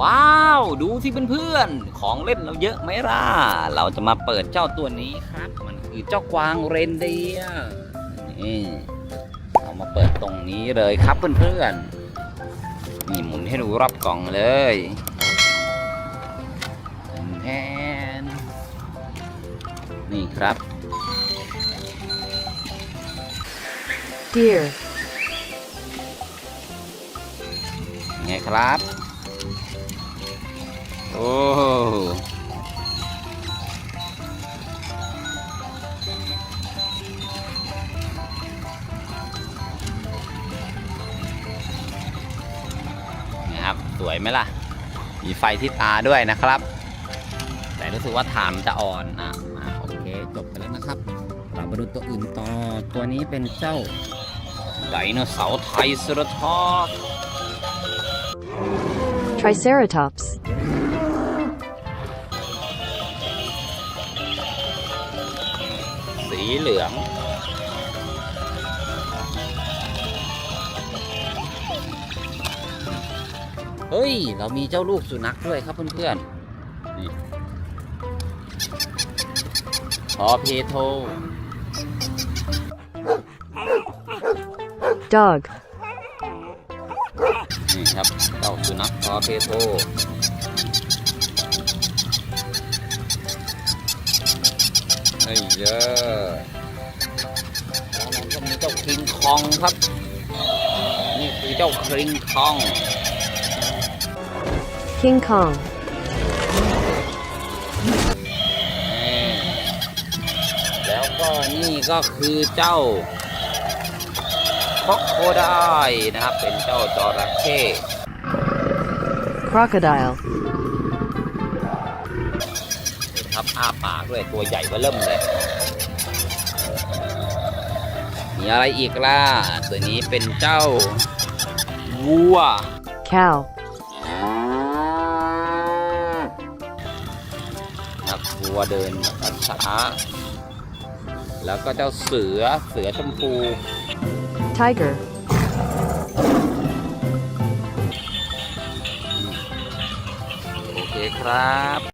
ว้าว ดูที่เพื่อนๆของเล่นเราเยอะไหมล่ะ เราจะมาเปิดเจ้าตัวนี้ครับ มันคือเจ้ากวางเรนเดียร์นี่เอามาเปิดตรงนี้เลยครับเพื่อนๆนี่หมุนให้ดูรอบกล่องเลยแทนนี่ครับ deer, ไงครับ โอ้นี่ครับสวยไหมล่ะ มีไฟที่ตาด้วยนะครับ แต่รู้สึกว่าฐานจะอ่อนนะอะโอเคจบไปแล้วนะครับเรามาดูตัวอื่นต่อตัวนี้เป็นเจ้าไดโนเสาร์ไทรเซราทอปส์ triceratops, สีเหลือง เฮ้ย เรามีเจ้าลูกสุนัขด้วยครับเพื่อนๆนี่พอเพโท dog, นี่ครับเจ้าสุนัขพอเพโท เยอะแล้วเราก็มีเจ้าคิงคองครับ นี่คือเจ้าคิงคอง king kong, แล้วก็นี่ก็คือเจ้าคอกโคไดนะครับ เป็นเจ้าจระเข้ crocodile, ครับ อ้าปากด้วยตัวใหญ่เบ้อเริ่มเลยมีอะไรอีกล่ะ ตัวนี้เป็นเจ้าวัว cow, ครับวัวเดินแบบช้าๆแล้วก็เจ้าเสือเสือชมพู tiger, โอเคครับ